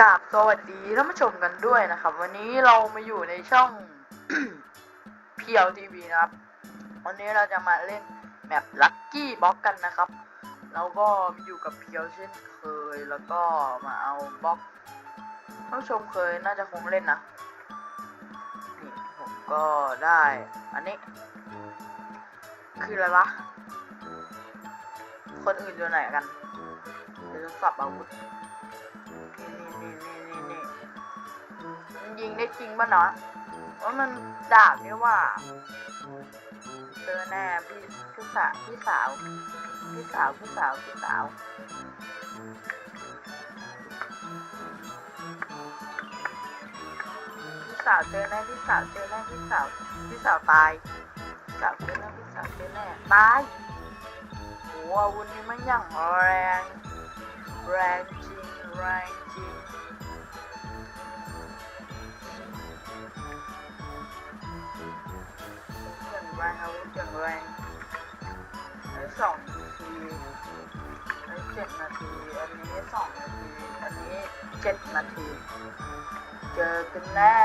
กราบสวัสดีท่านผู้ชมกันด้วยนะครับ วันนี้เรามาอยู่ในช่องเพียวทีวีนะครับ วันนี้เราจะมาเล่นแมปลัคกี้บ็อกกันนะครับเราก็อยู่กับเพียวเช่นเคยแล้วก็มาเอาบล็อกท่านผู้ชมเคยน่าจะคงเล่นนะนี่ผมก็ได้ อันนี้ คืออะไรวะคนอื่นอยู่ไหนกันเดี๋ยวจะสับอาวุธ ยิงได้จริงป่ะเนาะว่ามันดาบนี่ว่าเจอแน่พี่พี่สาวพี่สาวพี่สาวพี่สาวพี่สาวพี่สาวเจอแน่พี่สาวเจอแน่พี่สาวพี่สาวตายพี่สาวเจอแน่พี่สาวเจอแน่ตายโอ้อาวุธนี้มันอย่างแรงแรงจริงแรงจริง อย่างแรอาวุธอย่างแรงแล้วสองนาทีแล้วเจ็ดนาที อันนี้สองนาที อันนี้เจ็ดนาที เจอกันแน่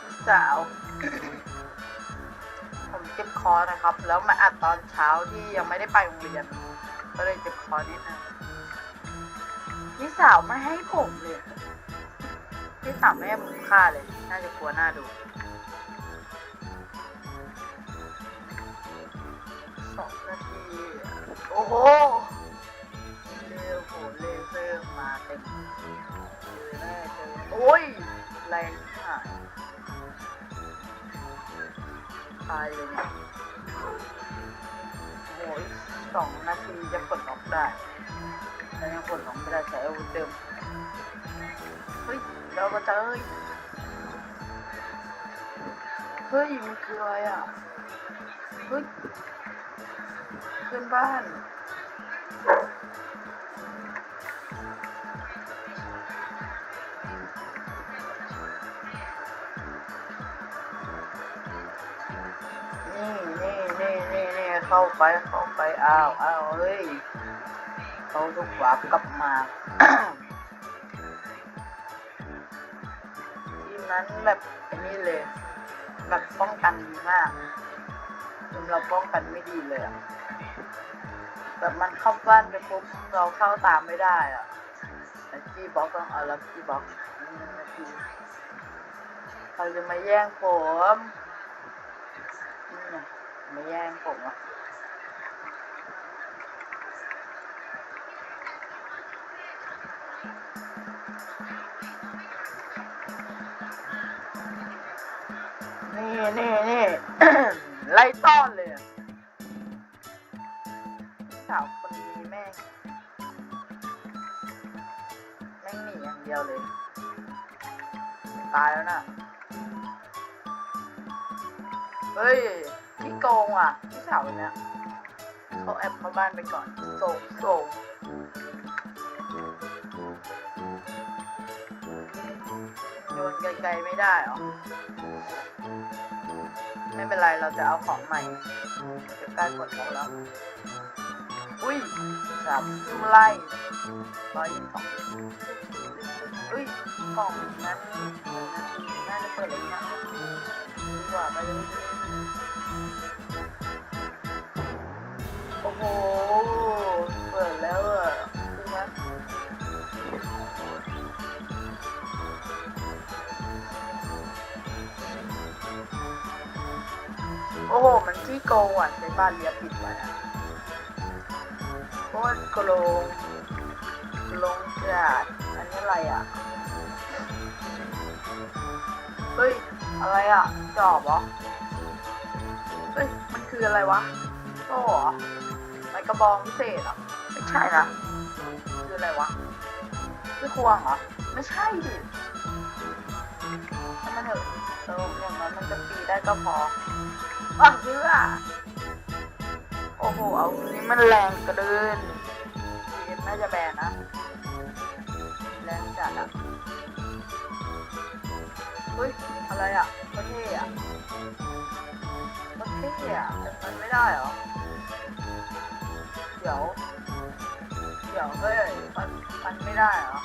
พี่สาวผมเจ็บคอนะครับ แล้วมาอัดตอนเช้าที่ยังไม่ได้ไปโรงเรียน ก็เลยเจ็บคอนิดนึงพี่สาวไม่ให้ผมเลย พี่สาวไม่ให้ผมฆ่าเลย น่าจะกลัวหน้าดูสองนาที โอ้โห เร็วโหเลเซอร์มาเต็มเจอแน่เจอโอ้ยแรงหายตายเลยนะโอ้ยสองนาทีจะกดล็อกได้แต่ยังกดล็อกไม่ได้ใช้อาวุธเดิม ฮ้ยเราเจอเฮ้ยเฮ้ยมันคืออะไรอะเฮ้ยเพื่อนบ้านนี่นี่นี่นี่นี่เข้าไปเข้าไปอ้าวอ้าวเฮ้ยเขาทุกวากลับมา นั้นแบบนี้เลย แบบป้องกันดีมากทีมเราป้องกันไม่ดีเลยอะแบบมันเข้าบ้านไปปุ๊บเราเข้าตามไม่ได้อะลักกี้บ็อกต้องเอาลักกี้บ็อกเขาจะมาแย่งผมไม่แย่งผมอะ นี่นี่นี่ไล่ต้อนเลยสาวคนนี้แม่งแม่งหนีอย่างเดียวเลย ตายแล้วน่ะ เฮ้ยพี่โกงอะพี่สาวเนี่ยเขาแอบเข้าบ้านไปก่อนโสงโสง นไกลๆไม่ได้หรอ ไม่เป็นไร เราจะเอาของใหม่จะใกล้กดขาแล้วอุ้ยสามยูไล่ร้อยยี่สิบสองอุ้ยกล่องนั้นน่าจะเปิดเลยนะดีกว่าไปเลยโอ้โห อ้โห มันที่โกงอะใช้บ้านเรียบปิดไว้อะโคตรโกลงลงจัดอันนี้อะไรอะ เฮ้ย อะไรอะ จอบเหรอ เฮ้ย มันคืออะไรวะโซ่เหรอไม้กระบองพิเศษเหรอ ไม่ใช่นะคืออะไรวะคือควงเหรอ ไม่ใช่ดิถ้ามันเถอะเอออย่างนั้นมันจะปีได้ก็พอ อะเพื่อโอ้โห เอานี้มันแรงกระเดินทีมน่าจะแบนนะ แรงจัดอะเฮ้ย อะไรอะประเทศอะประเทศอะมันไม่ได้เหรอ เดี๋ยว เดี๋ยวเฮ้ยมันมันไม่ได้เหรอ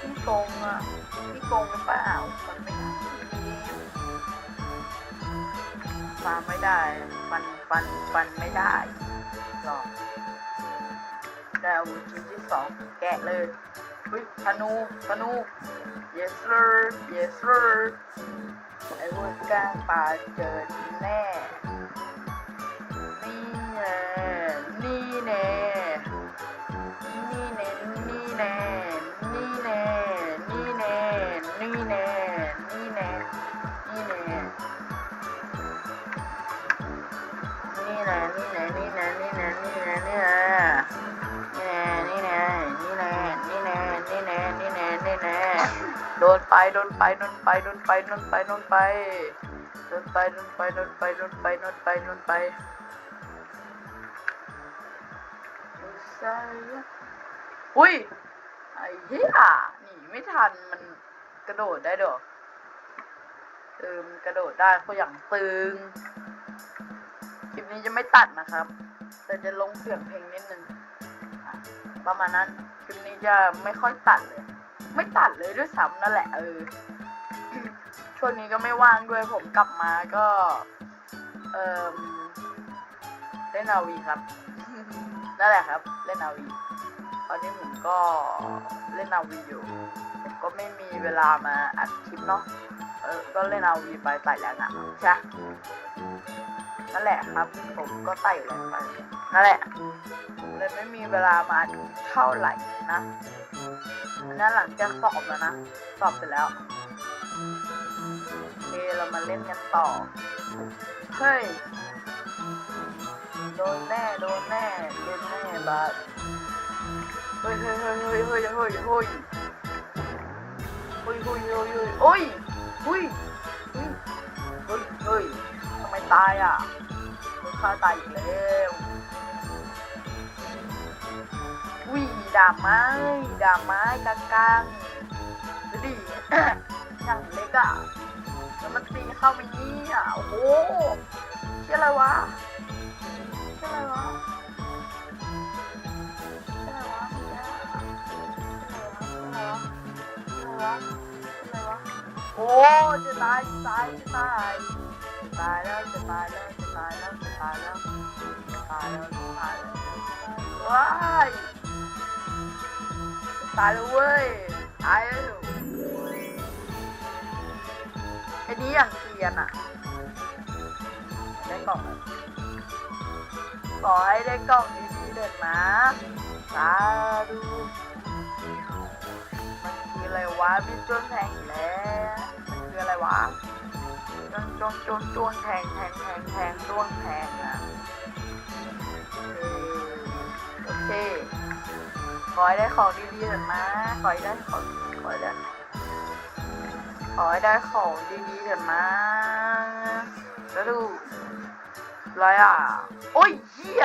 พี่โกงอะพี่โกงหรือเปล่ามันไม่ได้ ฟันไม่ได้ ฟัน ฟัน ฟันไม่ได้หรอกแต่อาวุธชิ้นที่สองแกะเลยเฮ้ยธนูธนู yes sir yes sir ไอ้พวกกลางป่าเจอแน่ นี่แน่นี่แน่นี่น่นี่น่นี่น่นี่น่นี่น่นี่น่นี่น่นี่น่นี่น่นี่น่นี่น่โดนไปโดนไปโดนไปโดนไปโดนไปโดนไปโดนไปโดนไปโดนไปโดนไปโดนไปโดนไปอุ้ยไอ้เหี้ยหนีไม่ทันมันกระโดดได้ดอกเออมันกระโดดได้เขาอย่างตึง ปนี้จะไม่ตัดนะครับ แต่จะลงเสียงเพลงนิดนึงอะประมาณนั้นคลิปนี้จะไม่ค่อยตัดเลย ไม่ตัดเลยด้วยซ้ำนั่นแหละเออช่วงนี้ก็ไม่ว่างด้วยผมกลับมาก็เออเล่นนาวีครับนั่นแหละครับ เล่นนาวี ตอนนี้ผมก็เล่นนาวีอยู่ผมก็ไม่มีเวลามาอัดคลิปเนาะเออก็เล่นนาวีไปไต่แล้วนะใช่ นั่นแหละครับ ผมก็ไต่แล้วไปนั่นแหละเลยไม่มีเวลามาอัดคลิปเท่าไหร่นะอันนั้นหลังจากสอบแล้วนะ สอบเสร็จแล้วโอเคเรามาเล่นกันต่อ เฮ้ย โดนแน่ โดนแน่ โดนแน่บาสเฮ้ยเฮ้ยเฮ้ยเฮ้ยเฮ้ยเฮ้ยเฮ้ยเฮ้ยเฮ้ยเฮ้ยเฮ้ยโอ้ยเฮ้ยเฮ้ยเฮ้ยเฮ้ยทำไมตายอะโดน ฆ่าตายอีกแล้วอุ้ยดาบไม้ดาบไม้กลางกลางๆดูดิอย่างเล็กอะแล้วมันตีเข้าไปนี่อะโอ้โหเชื่ออะไรวะใช่ไหมวะใช่ไหมวะใช่ไหมวะใช่ไหมวะใช่ไหมวะไหมวะโอ้จะตายจะตายจะตาย จะตายแล้วจะตายแล้วจะตายแล้วจะตายแล้วจะตายแล้วจะตายแล้วว้ายตายแล้วเว้ยตายแล้วไอ้นี้อย่างเกรียนอะได้กล่องแล้วขอให้ได้กล่องดีๆเดินมาสาธุมันคืออะไรวะมีจนแทงอีกแล้วมันคืออะไรวะ จนจนจนจนแทงแทงแทงแทงจ้วงแทงอะเออโอเคขอให้ได้ของดีๆเถิดนะขอให้ได้ของขอให้ได้ขอให้ได้ของดีๆเถิดนะแล้วดูอะไรอะ โอ้ยเหี้ย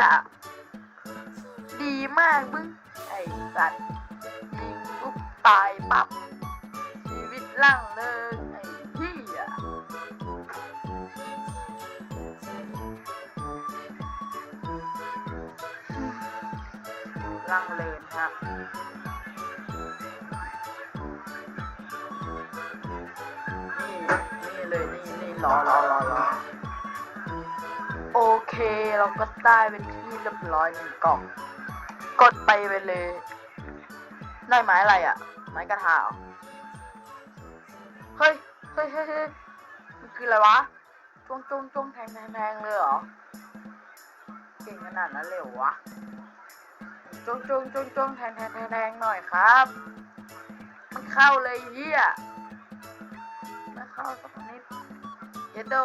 ดีมากมึงไอ้สัตว์ยิงปุ๊บตายปั๊บชีวิตล่างเลย ล่างเลนครับนี่นี่เลยนี่นี่รอรอรอรอโอเคเราก็ได้เป็นที่เรียบร้อยหนึ่งกล่อง กดไปไปเลย ได้ไม้อะไรอะ ไม้กระถาเหรอเฮ้ยเฮ้ยเฮ้ยมันคืออะไรวะจ้วงจ้วงจ้วงแทงแทงแทงเลยเหรอ เก่งขนาดนั้นเลยเหรอวะ จ้วงจ้วงจ้วงจ้วงแทงแทงแทงแทงหน่อยครับมันเข้าเลยเฮียไม่เข้าสักนิดเยดโด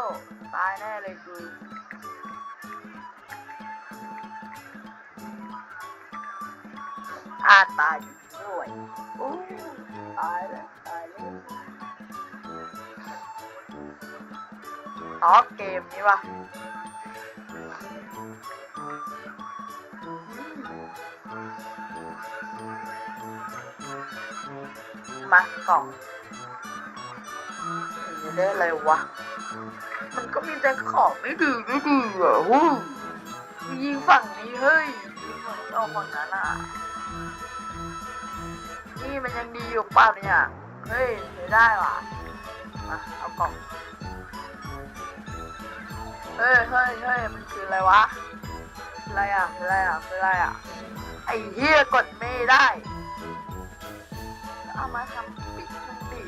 ตายแน่เลยกูอาตายด้วยอู้ตายแล้วตายแล้วอ๋อเกมนี้วะ มากล่องนี่ได้อะไรวะ มันก็มีแต่ของไม่ดีไม่ดีอะฮู้ยิงฝั่งนี้เฮ้ยยิงฝั่งนี้ออกฝั่งนั้นอะ นี่มันยังดีอยู่ป่าเนี่ย เฮ้ยใช้ได้ว่ะมาเอากล่อง เฮ้ยเฮ้ยเฮ้ยมันคืออะไรวะอะไรอะอะไรอะออะไรอะ ไอ้เหี้ยกดไม่ได้ เอามาทำปิดมันดิ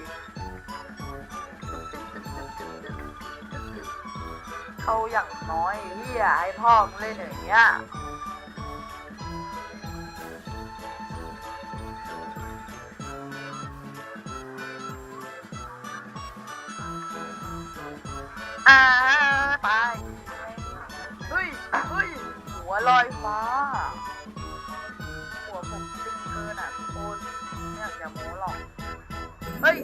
เขาอย่างน้อยเหี้ยให้พ่อมึงเล่นอย่างเงี้ยอ่าไป เฮ้ย เฮ้ย หัวลอยฟ้า เฮ้ย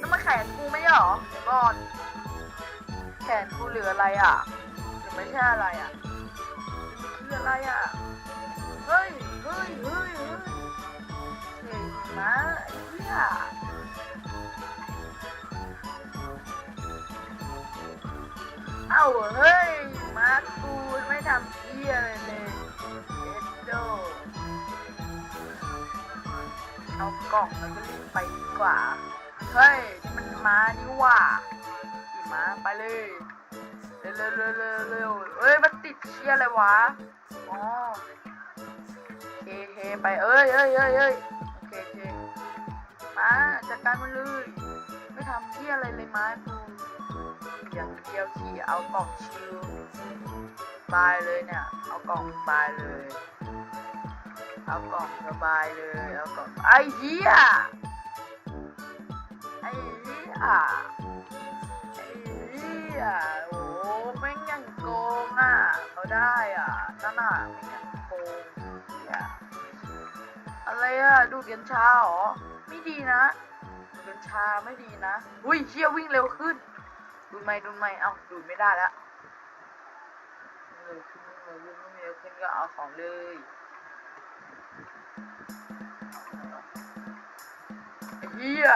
นั่นมาแขนกูไม่ใช่หรอก่อน แขนกูเหลืออะไรอะหรือไม่ใช่อะไรอะคืออะไรอะ เฮ้ย เฮ้ย เฮ้ย เฮ้ยเฮ้ยมาไอ้เหี้ยเอ้าเฮ้ย มากูไม่ทำเหี้ยอะไรเลยเอ็ดโดเอากล่องแล้วก็รีบไปดีกว่า เฮ้ย มันม้านี่ว่าขี่ม้าไปเลย เร็วเร็วเร็วเร็วเอ้ย มันติดเชียอะไรวะ อ๋อเคเคไป เอ้ยเอ้ยเอ้ยเอ้ยโอเคโอเคมาจัดการมันเลย ไม่ทำเที่ยอะไรเลยม้ากูอย่างเดียวขี่เอากล่องชิวบายเลยเนี่ย เอากล่องบายเลย เอากล่องสบายเลย เอากล่องไอ้เหี้ย เหี้ยไอ้เหี้ยโอ้แม่งยังโกงอะเขาได้อะนั่นน่ะแม่งยังโกงเหี้ยอะไรอะดูดกัญชาเหรอไม่ดีนะดูดกัญชาไม่ดีนะอุ้ยเชี่ยวิ่งเร็วขึ้น ดูไม่ดูไม่เอ้าดูไม่ได้แล้วเร็วขึ้นเร็วขึ้นเร็วขึ้นก็เอาของเลยเฮีย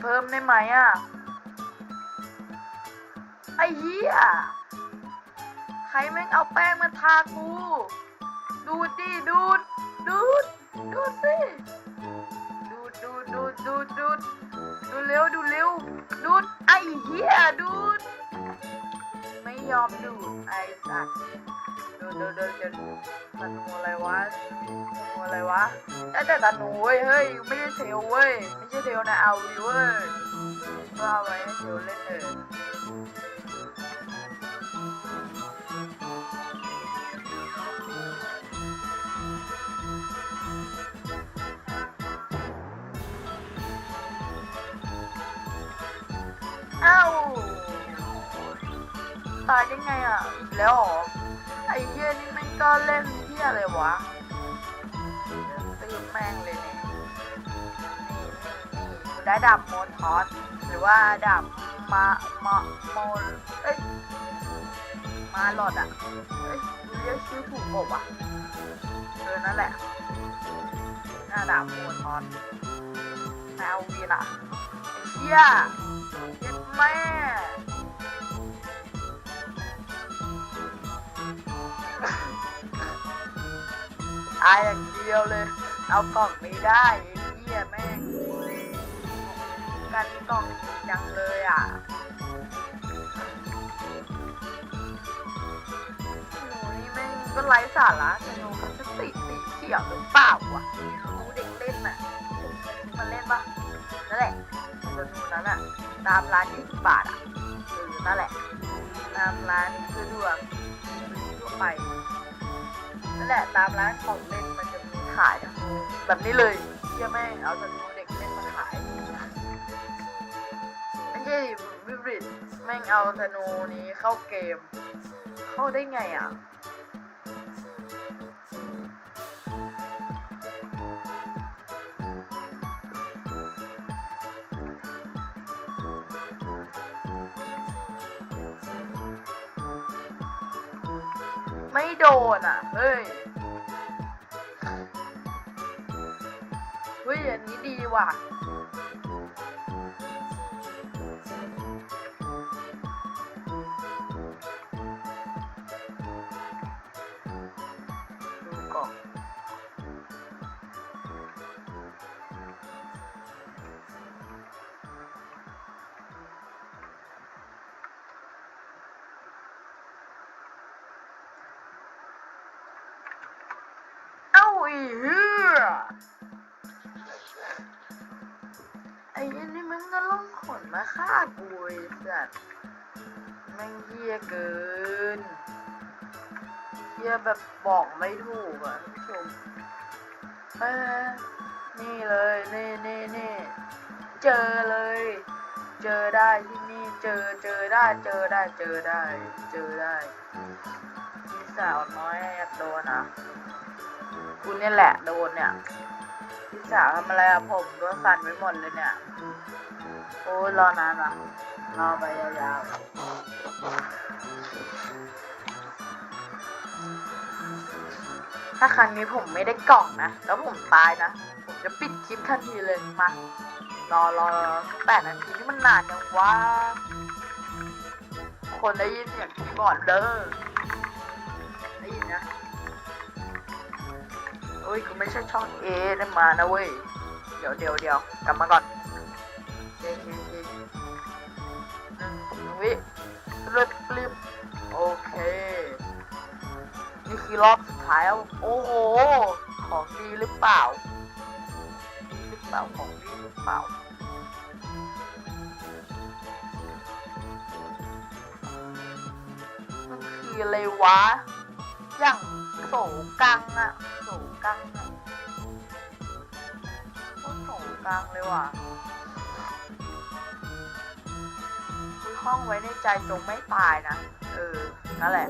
เพิ่มได้ไหมอะไอ้เหี้ยใครแม่งเอาแป้งมาทากู ดูดดิดูด ดูด ดูดสิ ดูดดูดดูดดูดดูดดูเร็วดูเร็วดูดไอ้เหี้ยดูด ยอมดูดไอ้สัตว์ดูดูดูจะธนูอะไรวะธนูอะไรวะได้แต่ธนูเว้ยเฮ้ยไม่ใช่เทลเว้ยไม่ใช่เทลนะเอาวิเว้ยก็เอาไว้ให้เทลเล่นเถอะเอ้า ตายได้ไงอะ อีกแล้วหรอ ไอ้เหี้ยนี่ม่งก็เล่นเหี้ยอะไรวะตื่นแม่งเลยเนี่ยนี่นี่นี่กูได้ดาบโมทอสหรือว่าดาบมามาโมเอ้ย มาหลอดอะ เอ้ยเรียกชื่อถูกบอกว่ะเออนั่นแหละหน้าดาบโมทอสแนววีล่ะไอ้เชี่ยเย็ดแม่ายอย่างเดียวเลย เอากล่องไม่ได้เหี้ยแม่งกันกล่องจริงจังเลยอะหนูนี่แม่งก็ไร้สาระแต่หนูเขาจะติสีเขียวหรือเปล่าวะหนูเด็กเล่นน่ะมันเล่นปะนั่นแหละตัวหนูนั้นอะ ตามร้านยี่สิบบาทอะเออนั่นแหละ ตามร้านซื้อดวงทั่วไป นั่นแหละตามร้านของเล่นมันจะมีขายนูแบบนี้เลยเชี่ยแม่เอาธนูเด็กเล่นมาขายไม่ใช่วิบริตแม่งเอาธนูนี้เข้าเกม เข้าได้ไงอะ ไม่โดนอะ เฮ้ยเฮ้ยอันนี้ดีว่ะ อีเฮียไอ้ยันนี่มันก็ล่องขนมาฆ่ากูไอ้สัตว์แม่งเฮียเกินเฮียแบบบอกไม่ถูกอะท่านผู้ชมเออนี่เลยนี่นี่นี่เจอเลย เจอได้ที่นี่เจอเจอได้เจอได้เจอได้ เจอได้พี่สาวน้อยแอบโดนอะ คุณนี่แหละโดนเนี่ย พี่สาวทำอะไรอะผมโดนสั่นไปหมดเลยเนี่ย โอ้ยรอนานอะรอไปยาวๆ ถ้าครั้งนี้ผมไม่ได้กล่องนะ แล้วผมตายนะ ผมจะปิดคลิปทันทีเลยมารอรอแปดนาทีนี่มันนานยังวะคนได้ยินเสียงคีย์บอร์ดเด้อได้ยินนะ เอ้ยกูไม่ใช่ช่องเอได้มานะเว้ย เดี๋ยวเดี๋ยวเดี๋ยวกลับมาก่อนเฮ้ยเฮ้ยเฮ้ยหนึ่งวิเลือดกลิบโอเค นี่คือรอบสุดท้ายแล้วโอ้โห ของดีหรือเปล่าดีหรือเปล่า ของดีหรือเปล่ามันคืออะไรวะ อย่างโสกังอะโส กังอะโคตรโสกังเลยว่ะคือห้องไว้ในใจจงไม่ตายนะ เออ นั่นแหละ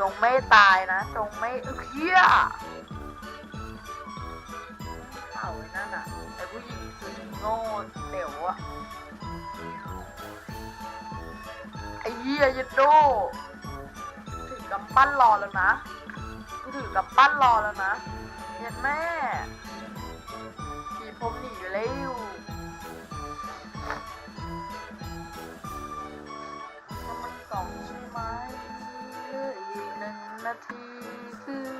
จงไม่ตายนะ จงไม่เอ้ยเฮียเข่าไอ้นั่นอะไอ้ผู้หญิงคือโง่เด๋วอะไอ้เหี้ยยัดโดถือกำปั้นรอแล้วนะ ถือกำปั้นรอแล้วนะเห็นแม่ผีผมหนีอยู่แล้วก็มันกล่องใช่ไหมเหลืออีกหนึ่งนาทีคือ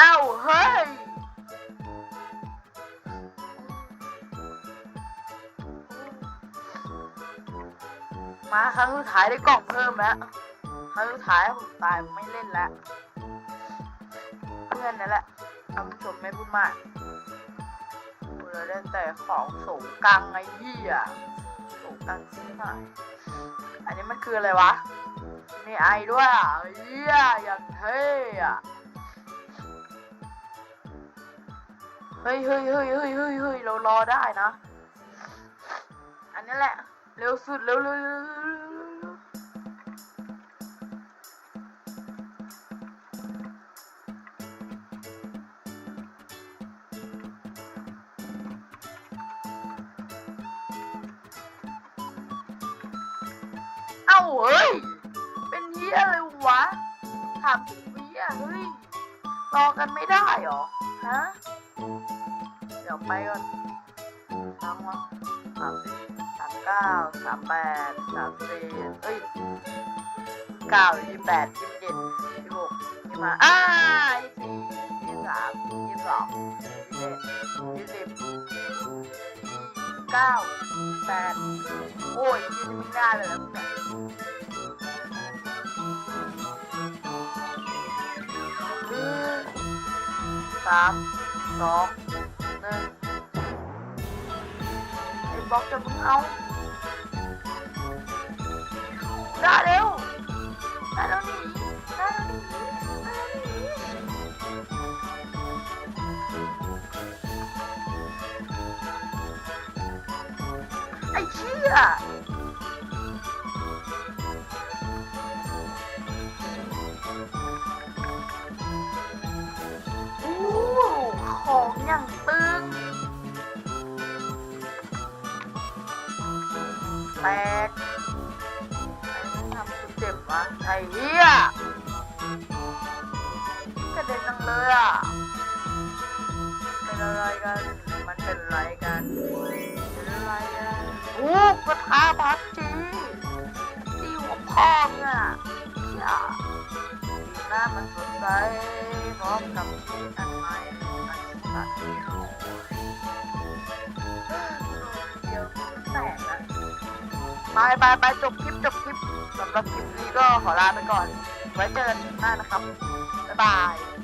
อ้าวเฮ้ย มาครั้งสุดท้ายได้กล่องเพิ่มแล้วครั้งสุดท้ายผมตายผมไม่เล่นแล้วเพื่อนนั่นแหละท่านผู้ชมไม่พูดมากกูเลยได้แต่ของสูงกังไอ้เหี้ยสูงกังชิ้นหายอันนี้มันคืออะไรวะ มีไอด้วยอะเหี้ยอย่างเท่อะเฮ้ยเฮ้ยเฮ้ยเฮ้ยเฮ้ยเฮ้ยเรารอได้นะ อันนี้แหละ เร็วสุดเร็วเร็วเอ้าเฮ้ย เป็นเหี้ยอะไรวะถามสิบวิอะเฮ้ย รอกันไม่ได้หรอ ฮะ เดี๋ยวไปก่อนตั้งวะสามสิ เก้าสามแปดสามสี่เอ้ยเก้ายี่แปดยี่เจ็ดยี่หกยี่ห้าอ่ายี่สี่ยี่สามยี่สองยี่เอ็ดยี่สิบเก้าแปดโอ้ยยี่สิบไม่ได้เลยนะพวกเนี่ยสามสองหนึ่งไอ้บล็อกจะมึงเอา ได้เร็วได้แล้วหนี่ได้แล้วหนี่ได้แล้วหนีไอ้เชี่ยโอ้ของอย่างตึงแตกไอ้นี่ทำกูเจ็บวะไอ้เหี้ยกระเด็นจังเลยอะเป็นอะไรกัน มันเป็นอะไรกันเป็นอะไรกันโอ้กระทาพักจีจีหัวพองอะเหี้ยสีหน้ามันสดใสพร้อมกับชีวิตอันใหม่อันสัตว์เดียวเดียวแตกแล้ว ไปไปไปจบคลิปจบคลิปสำหรับคลิปนี้ก็ขอลาไปก่อน ไว้เจอกันหน้านะครับ บ๊ายบาย